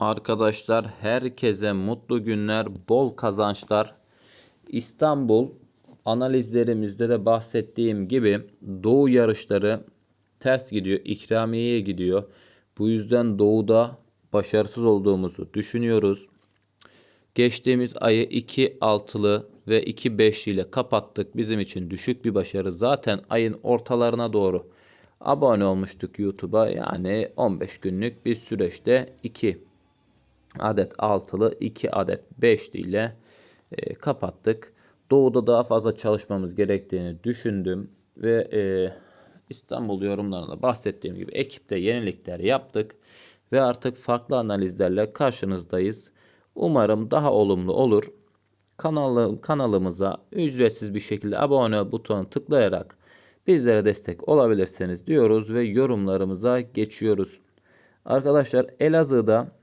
Arkadaşlar herkese mutlu günler, bol kazançlar. İstanbul analizlerimizde de bahsettiğim gibi doğu yarışları ters gidiyor, ikramiyeye gidiyor. Bu yüzden doğuda başarısız olduğumuzu düşünüyoruz. Geçtiğimiz ayı 2 altılı ve 2 beşli ile kapattık. Bizim için düşük bir başarı. Zaten ayın ortalarına doğru abone olmuştuk YouTube'a. Yani 15 günlük bir süreçte 2 adet altılı 2 adet beşli ile e, kapattık. Doğuda daha fazla çalışmamız gerektiğini düşündüm ve e, İstanbul yorumlarında bahsettiğim gibi ekipte yenilikler yaptık ve artık farklı analizlerle karşınızdayız. Umarım daha olumlu olur. Kanalı, kanalımıza ücretsiz bir şekilde abone butonu tıklayarak bizlere destek olabilirsiniz diyoruz ve yorumlarımıza geçiyoruz. Arkadaşlar Elazığ'da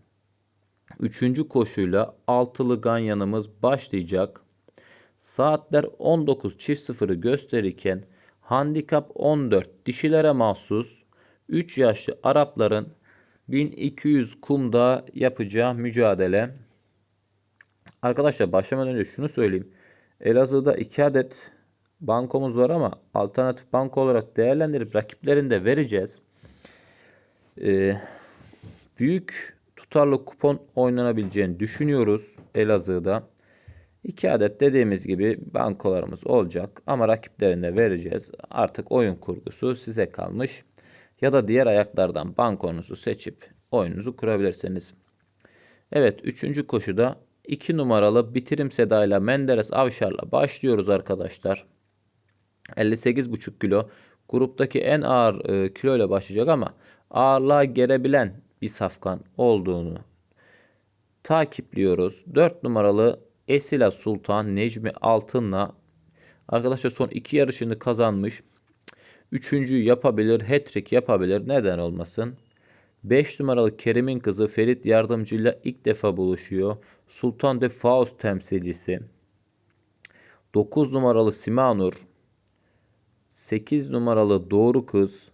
3. koşuyla altılı ganyanımız başlayacak. Saatler 19.00'ı gösterirken handikap 14 dişilere mahsus 3 yaşlı Arapların 1200 kumda yapacağı mücadele. Arkadaşlar başlamadan önce şunu söyleyeyim. Elazığ'da 2 adet bankomuz var ama alternatif banko olarak değerlendirip rakiplerini de vereceğiz. Ee, büyük tutarlı kupon oynanabileceğini düşünüyoruz Elazığ'da. 2 adet dediğimiz gibi bankolarımız olacak ama rakiplerini de vereceğiz. Artık oyun kurgusu size kalmış. Ya da diğer ayaklardan bankonuzu seçip oyununuzu kurabilirsiniz. Evet 3. koşuda 2 numaralı Bitirim Seda ile Menderes Avşar'la başlıyoruz arkadaşlar. 58,5 kilo gruptaki en ağır e, kilo ile başlayacak ama ağırlığa gelebilen bir safkan olduğunu takipliyoruz. 4 numaralı Esila Sultan Necmi Altın'la arkadaşlar son iki yarışını kazanmış. Üçüncü yapabilir, hat-trick yapabilir. Neden olmasın? 5 numaralı Kerim'in kızı Ferit Yardımcı'yla ilk defa buluşuyor. Sultan de Faust temsilcisi. 9 numaralı Simanur. 8 numaralı Doğru Kız.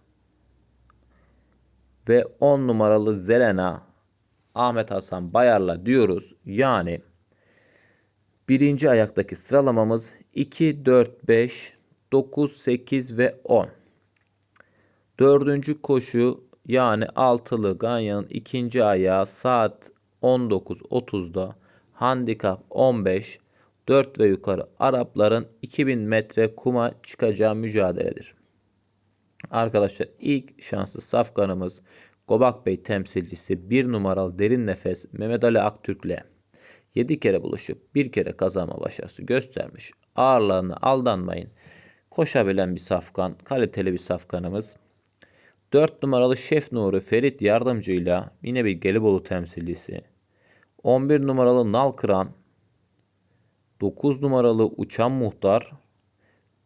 Ve 10 numaralı Zelena. Ahmet Hasan Bayar'la diyoruz. Yani birinci ayaktaki sıralamamız 2, 4, 5, 9, 8 ve 10. Dördüncü koşu yani altılı Ganya'nın ikinci ayağı saat 19.30'da handikap 15 4 ve yukarı Arapların 2000 metre kuma çıkacağı mücadeledir. Arkadaşlar ilk şanslı safkanımız Gobak Bey temsilcisi 1 numaralı derin nefes Mehmet Ali Aktürk'le 7 kere buluşup 1 kere kazanma başarısı göstermiş. Ağırlığına aldanmayın. Koşabilen bir safkan, kaliteli bir safkanımız. 4 numaralı Şef Nuri Ferit yardımcıyla yine bir Gelibolu temsilcisi. 11 numaralı Nal Kıran. 9 numaralı Uçan Muhtar.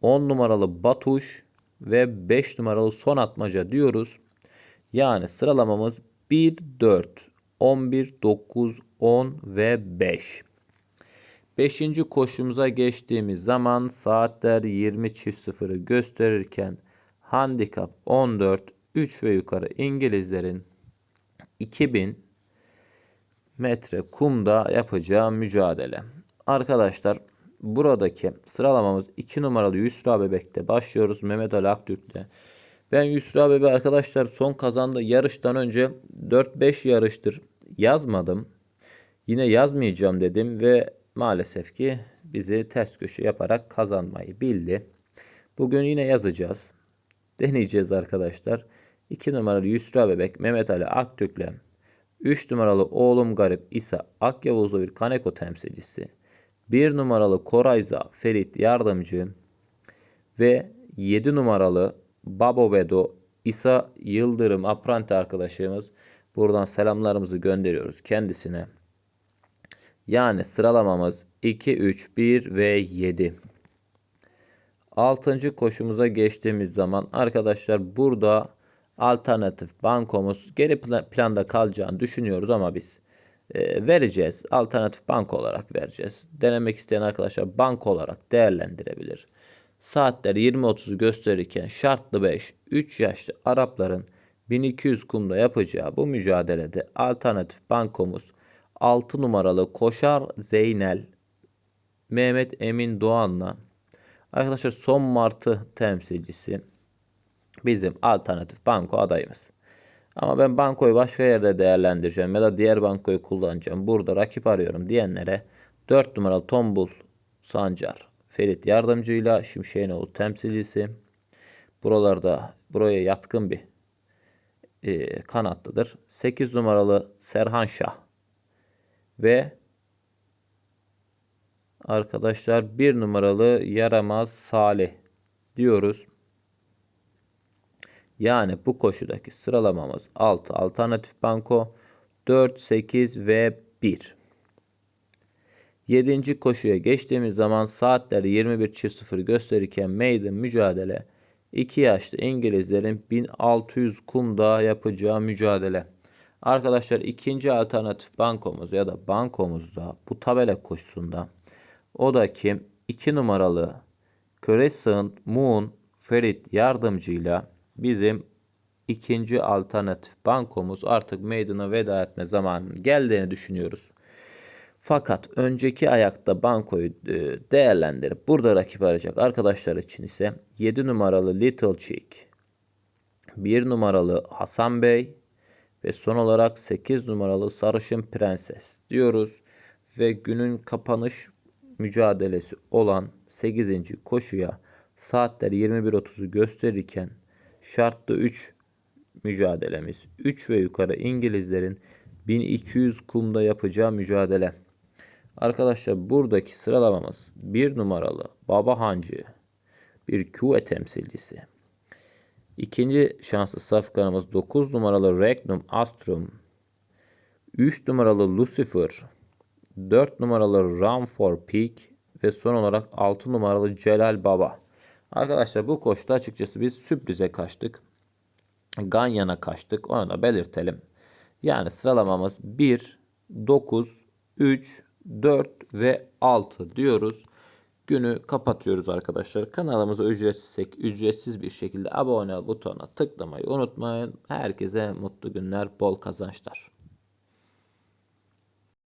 10 numaralı Batuş ve 5 numaralı Son Atmaca diyoruz. Yani sıralamamız 1, 4, 11, 9, 10 ve 5. Beşinci koşumuza geçtiğimiz zaman saatler 20.00'ı gösterirken handikap 14, 3 ve yukarı İngilizlerin 2000 metre kumda yapacağı mücadele. Arkadaşlar buradaki sıralamamız 2 numaralı Yusra Bebek'te başlıyoruz. Mehmet Ali Aktürk'te. Ben Yusra Bebek arkadaşlar son kazandığı yarıştan önce 4-5 yarıştır yazmadım. Yine yazmayacağım dedim ve maalesef ki bizi ters köşe yaparak kazanmayı bildi. Bugün yine yazacağız. Deneyeceğiz arkadaşlar. 2 numaralı Yusra Bebek Mehmet Ali Aktürk'le 3 numaralı oğlum garip İsa Akyavuzlu bir Kaneko temsilcisi. 1 numaralı Korayza Ferit Yardımcı ve 7 numaralı Babo Bedo İsa Yıldırım apranti arkadaşımız. Buradan selamlarımızı gönderiyoruz kendisine. Yani sıralamamız 2, 3, 1 ve 7. Altıncı koşumuza geçtiğimiz zaman arkadaşlar burada alternatif bankomuz geri planda kalacağını düşünüyoruz ama biz vereceğiz. Alternatif banko olarak vereceğiz. Denemek isteyen arkadaşlar banko olarak değerlendirebilir. Saatler 20.30'u gösterirken şartlı 5 3 yaşlı Arapların 1200 kumda yapacağı bu mücadelede alternatif bankomuz 6 numaralı Koşar Zeynel Mehmet Emin Doğan'la arkadaşlar son martı temsilcisi bizim alternatif banko adayımız. Ama ben bankoyu başka yerde değerlendireceğim ya da diğer bankoyu kullanacağım. Burada rakip arıyorum diyenlere 4 numaralı Tombul Sancar Ferit yardımcıyla Şimşekinoğlu temsilcisi. Buralarda buraya yatkın bir e, kanatlıdır. 8 numaralı Serhan Şah ve arkadaşlar 1 numaralı Yaramaz Salih diyoruz. Yani bu koşudaki sıralamamız 6 alternatif banko 4, 8 ve 1. 7. koşuya geçtiğimiz zaman saatler 21.00 gösterirken maiden mücadele 2 yaşlı İngilizlerin 1600 kumda yapacağı mücadele. Arkadaşlar ikinci alternatif bankomuz ya da bankomuzda bu tabela koşusunda o da kim? 2 numaralı Crescent Moon Ferit yardımcıyla bizim ikinci alternatif bankomuz artık meydana veda etme zamanının geldiğini düşünüyoruz. Fakat önceki ayakta bankoyu e, değerlendirip burada rakip arayacak arkadaşlar için ise 7 numaralı Little Chick, 1 numaralı Hasan Bey ve son olarak 8 numaralı Sarışın Prenses diyoruz. Ve günün kapanış mücadelesi olan 8. koşuya saatler 21.30'u gösterirken şartlı 3 mücadelemiz 3 ve yukarı İngilizlerin 1200 kumda yapacağı mücadele. Arkadaşlar buradaki sıralamamız 1 numaralı Baba Hancı bir QE temsilcisi. İkinci şanslı safkanımız 9 numaralı Regnum Astrum. 3 numaralı Lucifer. 4 numaralı Run for Peak. Ve son olarak 6 numaralı Celal Baba. Arkadaşlar bu koşta açıkçası biz sürprize kaçtık. Ganyan'a kaçtık. Onu da belirtelim. Yani sıralamamız 1, 9, 3, 4 ve 6 diyoruz. Günü kapatıyoruz arkadaşlar. Kanalımıza ücretsiz, ücretsiz bir şekilde abone ol butonuna tıklamayı unutmayın. Herkese mutlu günler, bol kazançlar.